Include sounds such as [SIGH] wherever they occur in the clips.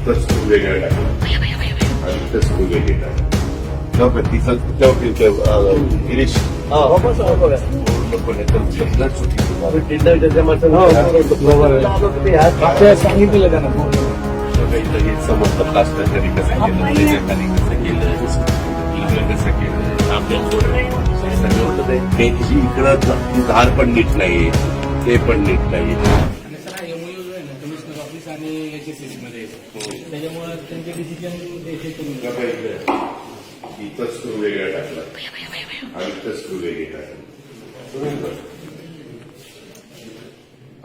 इथं स्क्रू वेगळा टाकला आणि इथं स्क्रू वेगळे टाकला तिथं गिरीश सांगितलं त्यांना. हे समजतं प्लास्टर कधी कसं केलं कसं केलं इकडं कसं केलं आपल्या सगळं होतं ते. इकडं ती धार पण नीट नाही ते पण नीट नाही आणि सर एमओयू जो आहे ना कमिशनर ऑफिस आणि एचएसएसमध्ये त्याच्यामुळे त्यांचे डिसिजन इथं स्क्रू वेगळा टाकला. आणि इथं स्क्रू वेगळे टाकले. बरोबर?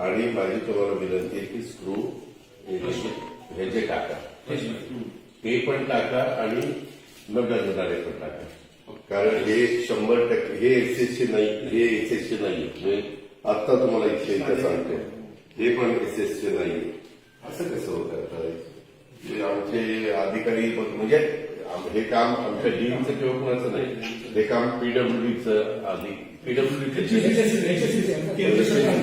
आणि माझी तुम्हाला विनंती आहे की स्क्रू हे जे टाका. ते पण टाका आणि नगरदारे पण टाका. कारण हे शंभर टक्के हे एसएससी नाही हे एसएससी नाही. आता तुम्हाला इथे इथं सांगतो. हे पण एसएससी नाही. असं कसं होतं आमचे अधिकारी पण- म्हणजे आम- हे काम आमच्या डीएमचं किंवा कुणाचं नाही. हे काम पीडब्ल्यूडीचं आधी. पीडब्ल्यूडीचं केंद्र सरकार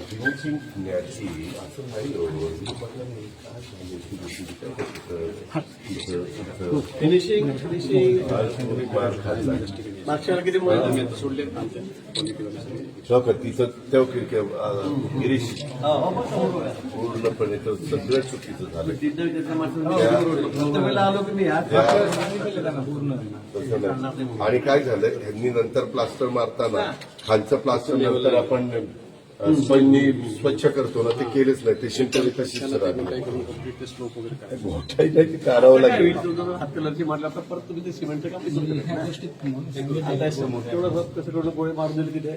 फिनिशिंग पुण्याची असं नाही तिथं तेव्हा गिरीश. पूर्णपणे तर सगळं चुकीचं झालं. आणि काय झालं? ह्यांनी नंतर प्लास्टर मारताना खालचं प्लास्टर नंतर आपण स्वच्छ करतो ना ते केलेच नाही. ते शिंपली तशीच मोठाही नाही ती काढावं लागेल. हात कलरची मारला तर परत तुम्ही ते काम नाही. आता समोर. तेवढं कसं गोळे मारून दिले तिथे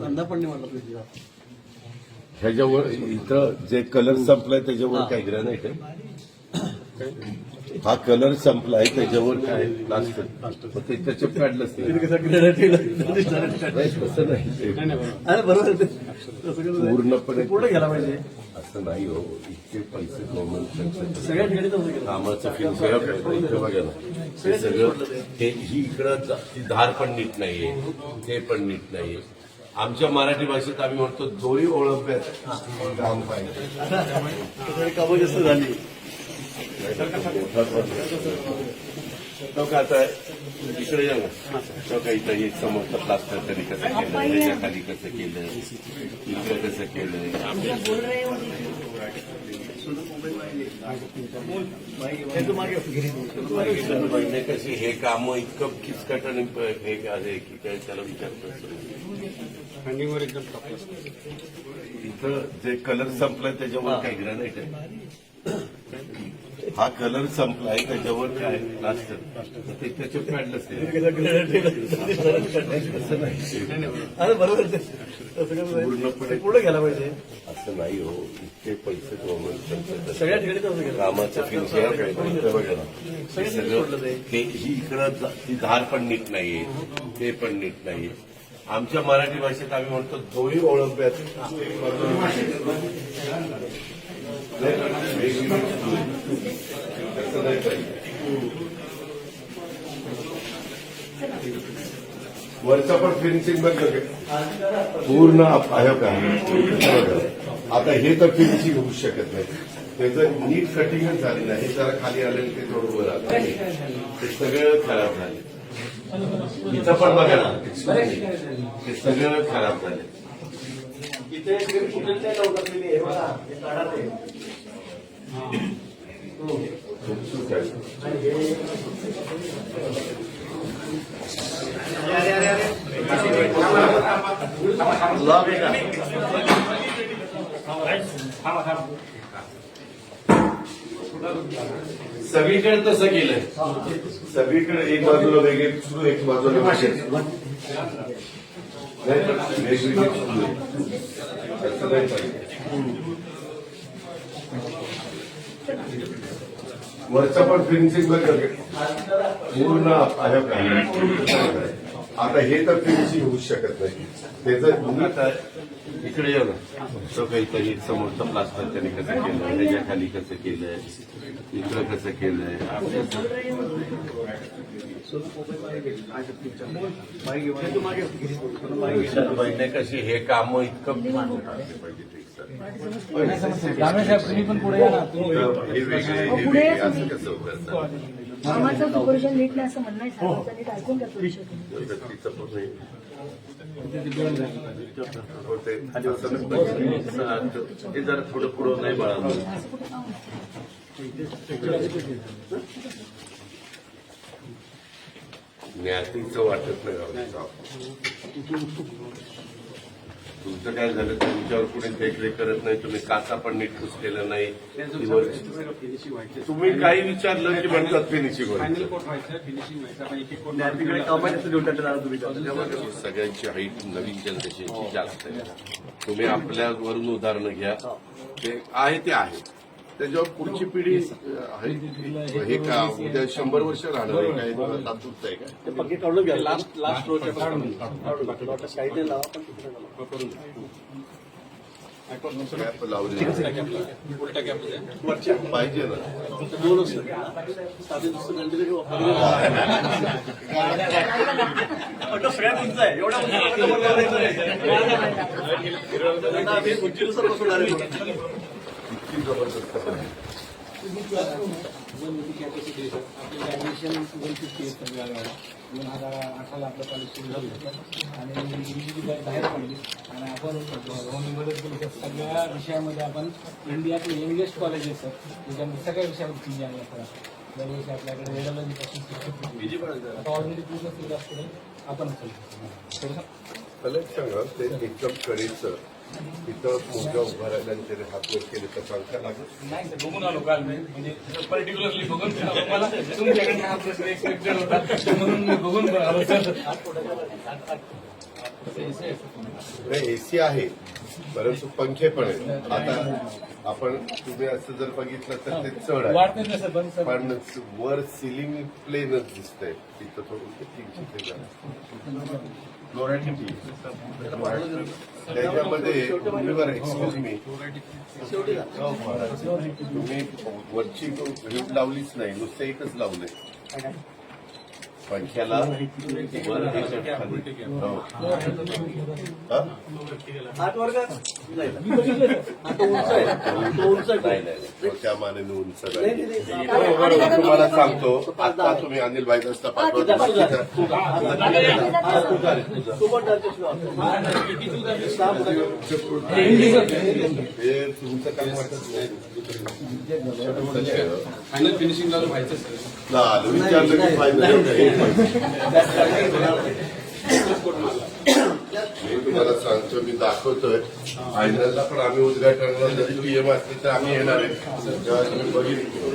अंदा पण नाही मारला ह्याच्यावर इथं जे कलर संपलाय त्याच्यावर काय ग्रॅनाईट आहे. हा कलर संपलाय त्याच्यावर काय? प्लास्टर मग ते त्याचे काढलंच नाही बरोबर. पूर्णपणे पूर्ण घ्यायला पाहिजे. असं नाही हो. इतके पैसे गव्हर्नमेंट सगळ्या ठिकाणी कामाचं फिल्म इथं बघा ना हे सगळं हे ही इकडं ती धार पण नीट नाहीये. ते पण नीट नाहीये. आमच्या मराठी भाषेत आम्ही म्हणतो दोरी ओळखण्यात काम पाहिजे झाली. आता इकडे या ना तो का इथं एक समोरचं प्लास्टर तरी कसं केलं त्याच्याखाली कसं केलं इकडे केलं हे म्हणजे कशी हे काम इतकं किचकट आणि प- हे आहे की काय त्याला विचारतो हँडिंगवर एकदम इथं जे कलर संपलाय त्याच्यावर काय ग्रॅनाईट आहे हा कलर संपलाय त्याच्यावर काय? प्लास्टर ते त्याचे पॅडलंच असं नाही. अरे बरोबर. पूर्ण घ्यायला पाहिजे. असं नाही हो. इतके पैसे गव्हर्नमेंट सगळ्या ठिकाणी कामाचं हे सगळं इकडं ती धार पण नीट नाहीये. ते पण नीट नाहीये. आमच्या मराठी भाषेत आम्ही म्हणतो दोरी ओळखण्यात असं नाही पाहिजे. वरचा पण फिनिशिंग बघ पूर्ण आहे आता हे तर फिनिशिंग होऊ शकत नाही. त्याचं नीट कटिंगच झाली नाही हे जरा खाली आलं ते थोडं वर आलं. ते सगळं खराब झाले. इथं पण बघा ना. ते सगळं खराब झाले. इथे कुठे केली आहे का सगळीकडे तसं केलंय. सगळीकडे एक बाजूला वेगळे सुरू एक बाजूला भाषेत वेगवेगळी सुरू आहे. तसं नाही पाहिजे. वरचा पण फिनिशिंग बघ पूर्ण आहे आता हे तर फिनिशिंग होऊ शकत नाही. त्याचं इकडे ये ना. तो काहीतरी समोरचं प्लास्टर त्याने कसं केलं त्याच्याखाली कसं केलंय इकडं कसं केलंय महिने कशी हे काम इतकं पाहिजे रमेश साहेब तुम्ही पण पुढे या ना तुम्ही हे वेगळे हे वेगळे असं कसं होतं आम्हाला सुपरविजन नीट नाही असं म्हणणं आहे साहेबांचं नीट ऐकून घ्या थोडीशी तुम्ही. तिचं पूर्ण हे होते. असं हे जरा थोडं पुढं नाही बाळा ज्ञातीचं वाटत नाही तुमचं काय झालं? तुमच्यावर कुणी देखरेख करत नाही. तुम्ही काचा पण नीट पुसलेलं नाही. तुम्ही काही विचारलं की म्हणतात फिनिशिंग सगळ्यांची हाईट नवीन जनरेशनची जास्त आहे. तुम्ही आपल्यावरून उदाहरणं घ्या. ते आहे ते आहे. त्याच्यावर पुढची पिढी आहे. हे का उद्या शंभर वर्ष राहणार आहे काय तात्पुरत आहे का ते पक्के काढून घ्या. लास्ट लास्ट लावा पण. कॅप लावली पाहिजे ना. साधे दुसरं कंटिन्यू सगळ्यात उंच आहे. उंचीनुसार बसवणार आहे. [LAUGHS] इतकी जबरदस्त आहे. वन फिफ्टी सगळ्या दोन हजार अठराला आपलं कॉलेज सुरू झालं होतं आणि बाहेर पडली आणि आपण सगळ्या विषयामध्ये आपण इंडियातले यंगेस्ट कॉलेज आहे त्याच्यामध्ये सगळ्या विषयावर पी आहे आपल्याला दरवर्षी आपल्याकडे रेडिओलॉजीपासून ऑलरेडी पूर्ण असते आपण मला सांगा ते एकदम कडेचं तिथं मुलगा उभा राहिला आणि त्याने हात वर केले तर चालता लागत नाही सर बघून आलो काल मी. म्हणजे पर्टिक्युलरली बघून मला तुमच्याकडे हा प्रश्न एक्सपेक्टेड होता. म्हणून मी बघून पण आलो सर. नाही एसी आहे. परंतु पंखे पण आहेत. आता आपण तुम्ही असं जर बघितलं तर ते चढ आहे. पण वर सिलिंग प्लेनच दिसतंय. तिथं थोडं तीनशे त्याच्यामध्ये एक्सक्यूज हो, मी तुम्ही वरची रीप लावलीच नाही नुसते एकच लावलंय. पंख्याला. त्या मानेने उंच तुम्हाला सांगतो आता तुम्ही अनिल भाई रस्ता. हे तुमचं काम वाटत नाही विचारलं की फायदा मी तुम्हाला सांगतो मी दाखवतोय. फायनलला पण आम्ही उद्घाटनाला जरी पीएम असले तर आम्ही येणार आहे. तेव्हा तुम्ही बघितलं.